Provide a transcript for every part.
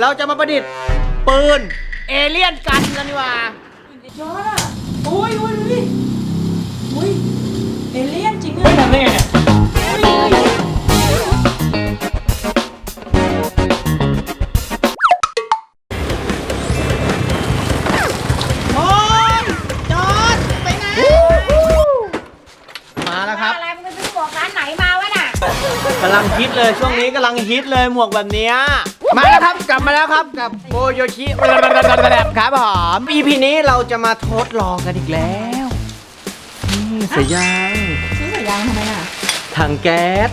เราจะมาประดิษฐ์ปืนเอเลี่ยนกันกันดีกว่า ยอดอะโอ้ยโอ้ยดูดิโอ้ยเอเลี่ยนจริงไม่อะทำได้ไงเนี่ยโอ้ยจอดไปไหนมาแล้วครับอะไรมึงไปซื้อหมวกร้านไหนมาวะน่ะกำลังฮิตเลยช่วงนี้กำลังฮิตเลยหมวกแบบเนี้ย มาแล้วครับกลับมาแล้วครับกับโบโยชิครับผม EP นี้เราจะมาทดลองกันอีกแล้วนี่สายยางซื้อสายยางทำไมอะถังแก๊ส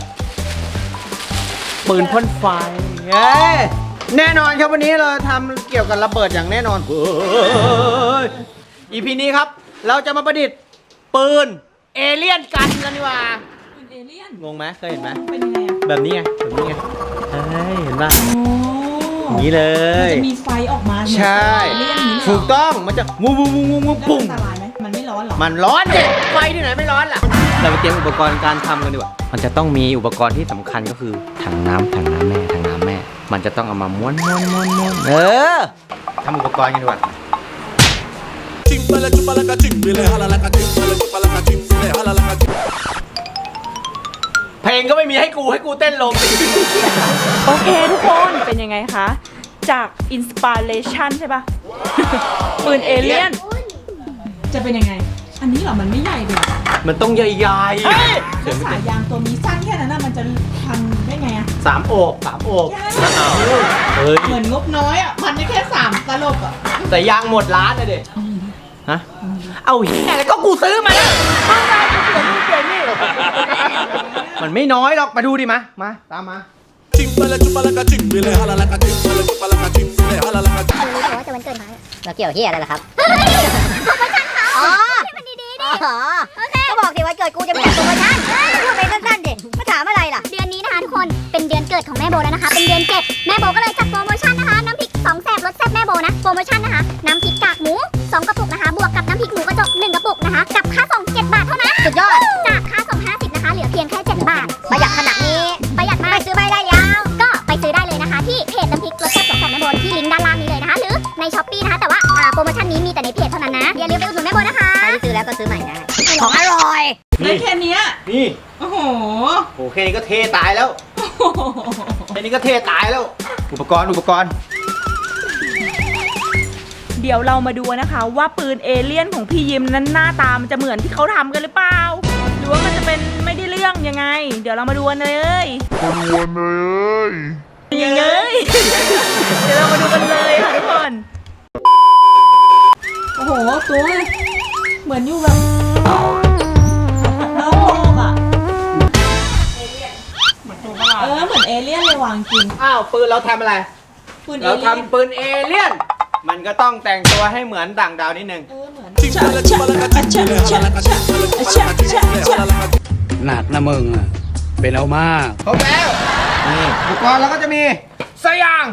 ปืนพ่นไฟเอ้ยแน่นอนครับวันนี้เราทำเกี่ยวกับระเบิดอย่างแน่นอนเฮ้ย EP นี้ครับ เราจะมาประดิษฐ์ปืนเอเลี่ยนกันกันดีกว่าเป็นเอเลี่ยนงงไหมเคยเห็นไหมเป็นยังไงอะแบบนี้ไงแบบนี้ไงเฮ้ยเห็นป่ะโอ้อย่างนี้เลมันย จะมีไฟออกมาเหมือนใช่เอเลี่ยนนี้เหรถูกต้องมันจะงูงูงูงูงูแล้วปุ่งมันอันตรายไหมมันไม่ร้อนเหรอมันร้อนเด็ไฟที่ไหนไม่ร้อนล่ะ เราไปเตรียมอุปกรณ์การทำกันดีกว่า มันจะต้องมีอุปกรณ์ที่สำคัญก็คือถังน้ำถังน้ำแม่ถังน้ำแม่ มันจะต้องเอามาม้วนม้วนม้วนม้วนเออทำอุปกรณ์กันดีกว่า Chimbala chumbala chimbele hala la chimbele chumbala chimbele hala la เพลงก็ไม่มีให้กูให้กูเต้นลง โอเคทุกคนเป็นยังไงคะ จากอินสปิเรชันใช่ปะ ปืนเอเลี่ยน จะเป็นยังไง อันนี้เหรอ มันไม่ใหญ่เลยมันต้องใหญ่ๆแล้วสายยางตัวนี้สั้นแค่นั้นน่ะมันจะพันได้ไงอะสามโอบสามโอบแค่นั้นน่ะเฮ้ย เหมือนงบน้อยอะพันได้แค่สามตลบอะแต่ยางหมดร้านเลยเด็ฮะ เอาเฮียแล้วก็กูซื้อมาแล้ว มันไม่น้อยหรอกมาดูดิมา มา ตามมา chimbala chumbala chimbele hala la chimbele chumbala chimbele hala la รู้แต่ว่าจะวันเกิดเขาเราเกี่ยวกับที่อะไรล่ะครับอ๋อมันดีๆดิ อ๋อก็บอกสิวันเกิดกูจะมีโปรโมชั่นพูดไปสั้นๆดิมาถามอะไรล่ะ เดือนนี้นะคะทุกคน เป็นเดือนเกิดของแม่โบแล้วนะคะ เป็นเดือนเจ็ดแม่โบก็เลยจัดโปรโมชั่นนะคะ น้ำพริกสองแสบรสแซ่บแม่โบนะ โปรโมชั่นนะคะ น้ำพริก แล้วก็ซื้อใหม่ได้ ของอร่อย ได้แค่เนี้ยนี่โอ้โหโอ้แค่นี้ก็เทตายแล้วแค่นี้ก็เทตายแล้ว อุปกรณ์อุปกรณ์ เดี๋ยวเรามาดูนะคะ ว่าปืนเอเลี่ยนของพี่ยิมนั้นหน้าตามันจะเหมือนที่เขาทำกันหรือเปล่า หรือว่ามันจะเป็นไม่ได้เรื่องยังไง เดี๋ยวเรามาดูกันเลยยังไงเดี๋ยวเรามาดูกันเลยค่ะทุกคน โอ้โหตัว เหมือนอยู่แบบนอกโลกอะเออ เหมือนเอเลี่ยนเลยวางจริงอ้าวปืนเราทำอะไรปืนเอเราเลี่ยนทำปืนเอเลี่ยน มันก็ต้องแต่งตัวให้เหมือนด่างดาวนิดนึง เออเหมือน chimbala chumbala chimbele hala la chimbele chumbala chimbele hala la หนักนะมึงอะเป็นเอามาก ครบแล้วนี่อุปกรณ์เราก็จะมีสายยาง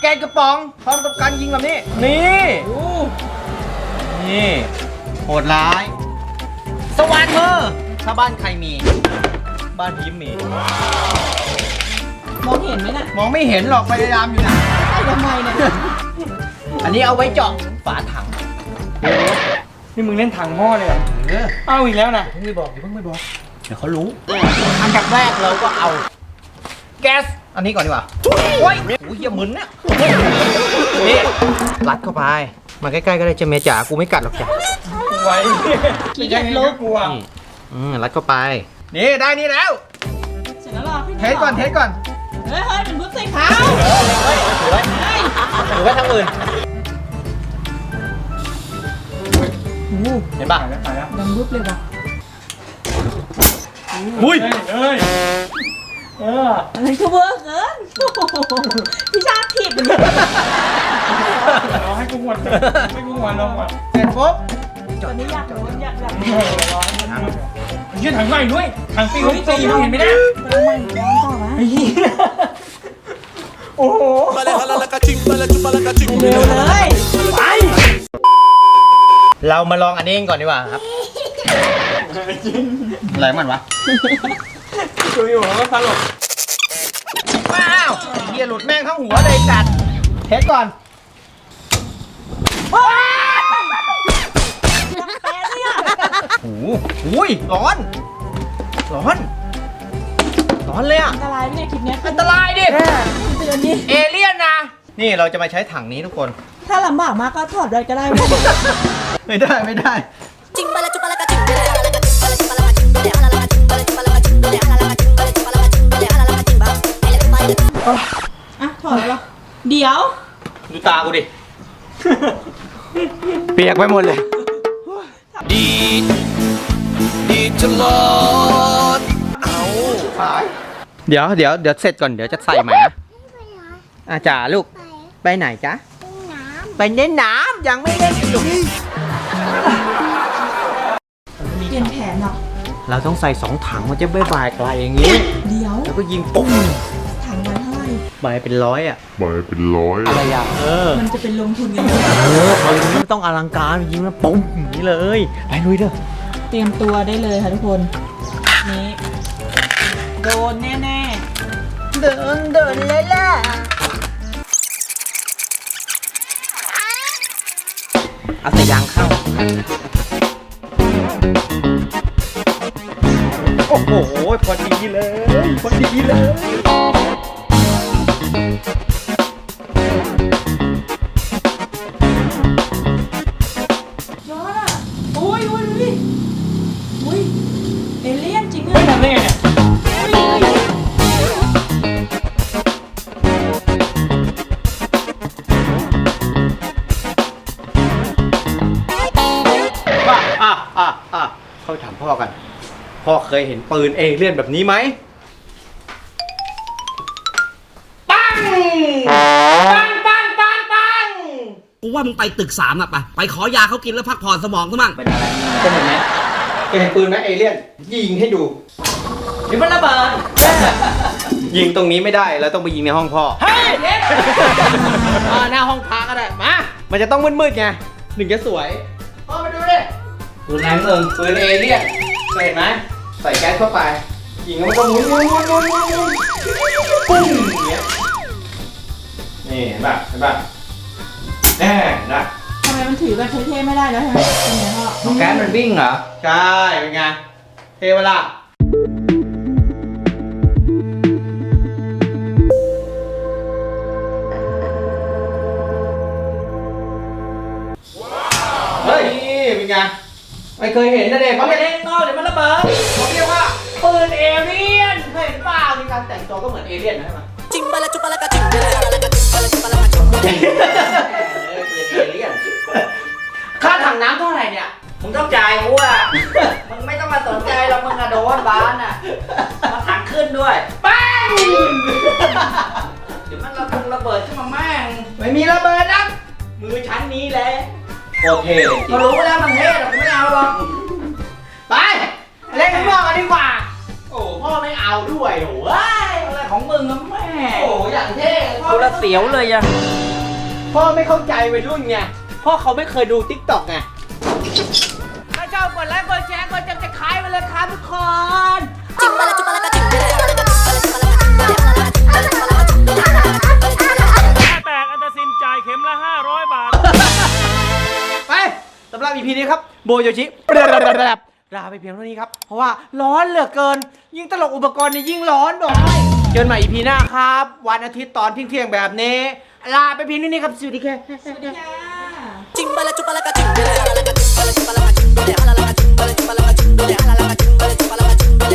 แกนกระป๋องพร้อมกับการยิงแบบนี้ นี่ นี่ โหดร้าย สว่านมือถ้าบ้านใครมี บ้านยิ้มมี มองเห็นไหมน่ะมองไม่เห็นหรอกพยายามอยู่นะไอ้ทำไมเนี่ยอันนี้เอาไว้เจาะฝาถังนี่มึงเล่นถังหม้อเลยเหรอเออเอาอีกแล้วนะเพิ่งไม่บอกเพิ่งไม่บอก เดี๋ยวเขารู้ อันดับแรกเราก็เอา แก๊ส อันนี้ก่อนดีกว่าโอ้ยโอ้ยอย่ามึนนะนี่รัดเข้าไป มาใกล้ๆก็ได้เจาเมจ๋า กูไม่กัดหรอกจ้ะ ไว้ขี้เกียจลบกลัวนี่อืมรัดเข้าไป นี่ได้นี่แล้ว เสร็จแล้วเหรอพี่เทสก่อนเทสก่อน เฮ้ยเฮ้ยเป็นบุ๊บใส่เท้าเฮ้ยถือไว้เฮ้ยถือไว้ทางอื่นโอ้โหเห็นป่ะตายแล้วตายแล้วดังบุ๊บเลยว่ะอุ้ยเอ้ยเอออะไรก็เวอร์เกินโอ้โหพี่ชาติถีบมันเนี่ยเอาให้กูหวนไปให้กูหวนลงก่อนเสร็จปุ๊บ ตอนนี้อยากรู้อยากอยากเออรอให้มันเดือดยืดถังใหม่ด้วยถังปีหกสี่มึงเห็นไหมนะกำลังมันร้อนต่อวะโอ้โหเร็วเลยไปเรามาลองอันนี้ก่อนดีกว่าครับอะไรของมันวะดูอยู่แล้วก็สลบว้าวเฮียหลุดแม่งทั้งหัวเลยจัดเทสก่อนแป โอ้โหอุ้ยร้อน ร้อน ร้อนเลยอะ อันตรายไหมเนี่ยคลิปเนี้ยอันตรายดิ เตือนนี่เอเลี่ยนนะ นี่เราจะมาใช้ถังนี้ทุกคน ถ้าลำบากมากก็ถอดเลยก็ได้เว้ยไม่ได้ไม่ได้ Chimbala chupala cachimbala hala la cachimbala chupala cachimbala hala la cachimbala chupala cachimbala hala la cachimbala chupala cachimbala hala la cachimba. Ele baila อะถอดแล้วเดี๋ยว ดูตากูดิ เปียกไปหมดเลย ดี ดดีดตลอดเดี๋ยวเดี๋ยวเดี๋ยวเสร็จก่อนเดี๋ยวจะใส่ใหม่นะอาจ๋าลูกไปไหนจ๊ะไปเล่นน้ำยังไม่เล่นอยู่เปลี่ยนแผนหรอกเราต้องใส่สองถังมันจะไม่บายไกลอย่างนี้ เดี๋ยว แล้วก็ยิงปุ้งถังไว้เท่าไหร่ใบเป็นร้อยอะไปเป็นร้อยอะไรอะเออ มันจะเป็นลงทุนกันเออปืนนี้ไม่ต้องอลังการยิงแล้วปุ้งอย่างนี้เลย ไปลุยเด้อ เตรียมตัวได้เลยค่ะทุกคน นี้ โดนแน่เดินเดินเลยล่ะเอาแต่ยางเข้า โอ้โห พอดีเลย พอดีเลยๆยอดอะอุ้ยอุ้ยดูดิอุ้ย เอเลี่ยนจริงไม่อ่ทำได้ไงเนี่ยว่าอะอะอะเข้าถามพ่อกัน พ่อเคยเห็นปืนเอเลี่ยนแบบนี้ไหมปัง ปังปังปังปังกูว่ามึงไปตึกสามอะไป ไปขอยาเขากินแล้วพักผ่อนสมองซะมั่งเป็นอะไรเป็นเห็นไหม เป็นเห็นปืนไหมเอเลี่ยนยิงให้ดูเดี๋ยวมันระเบิดยิงตรงนี้ไม่ได้แล้วต้องไปยิงในห้องพ่อ เฮ้ยเด็ดหน้าห้องพักก็ได้มามันจะต้องมืดๆไงถึงจะสวยพ่อมาดูดิปืนแรงเอิงปืนเอเลี่ยนเคยเห็นไหมใส่แก๊สเข้าไปยิงแล้วมันก็หมุนหมุนหมุนหมุนหมุนหมุนปุ้งอย่างเงี้ยนี่เห็นป่ะเห็นป่ะแน่นะทำไมมันถือแบบเท่ๆไม่ได้แล้วใช่ไหมเป็นไงพ่อแก๊สมันวิ่งเหรอ ใช่ เป็นไง เทเวลาเฮ้ยเป็นไง ไม่เคยเห็นนะเด็กเขาไม่เล่นนอกเดี๋ยวมันระเบิดเขาเรียกว่าปืนเอเลี่ยนเคยเห็นเปล่ามีการแต่งตัวก็เหมือนเอเลี่ยนนะใช่ไหม Chimbala chupala cachimbala hala la cachimbala chupala cachimbala. เอเค่าถังน้ำเท่าไหร่เนี่ย มึงต้องจ่ายกูอะ มึงไม่ต้องมาสนใจหรอกมึงอะโดนบ้านอะมาถังขึ้นด้วยปังเดี๋ยวมันระเบิดระเบิดขึ้นมาแม่งไม่มีระเบิดนะมือชั้นนี้แหละโอเคเลยจริก็งรู้แล้วมันเท่แต่กูไม่เอาหรอกไปเล่นข้างนอกกันดีกว่า โอ้พ่อไม่เอาด้วยโอ้ยอะไรของมึงนะแม่โอ้อย่างเท่พ่อกูละเสียวเลยอะพ่อไม่เข้าใจวัยรุ่นไง พ่อเขาไม่เคยดูทิกตอกไงถ้าชอบกดไลค์กดแชร์กดจับจะขายไปเลยครับทุกคน Chimbala chupala cachimbala hala la cachimbala chupala cachimbala hala la cachimbala chupala cachimbala hala la cachimbala. แตกอันตรซินจ่ายเข็มละ 500 บาท ไปสำหรับ EP นี้ครับ โบโยชิลาไปเพียงเท่านี้ครับ เพราะว่าร้อนเหลือเกิน ยิ่งตลกอุปกรณ์เนี่ยยิ่งร้อนบอกให้เจอกันใหม่ EP หน้าครับ วันอาทิตย์ตอนเที่ยงๆแบบนี้ ลาไปเพียงเท่านี้ครับสวัสดีค่ะ chimbala chupala ka chimbala ka chimbala chupala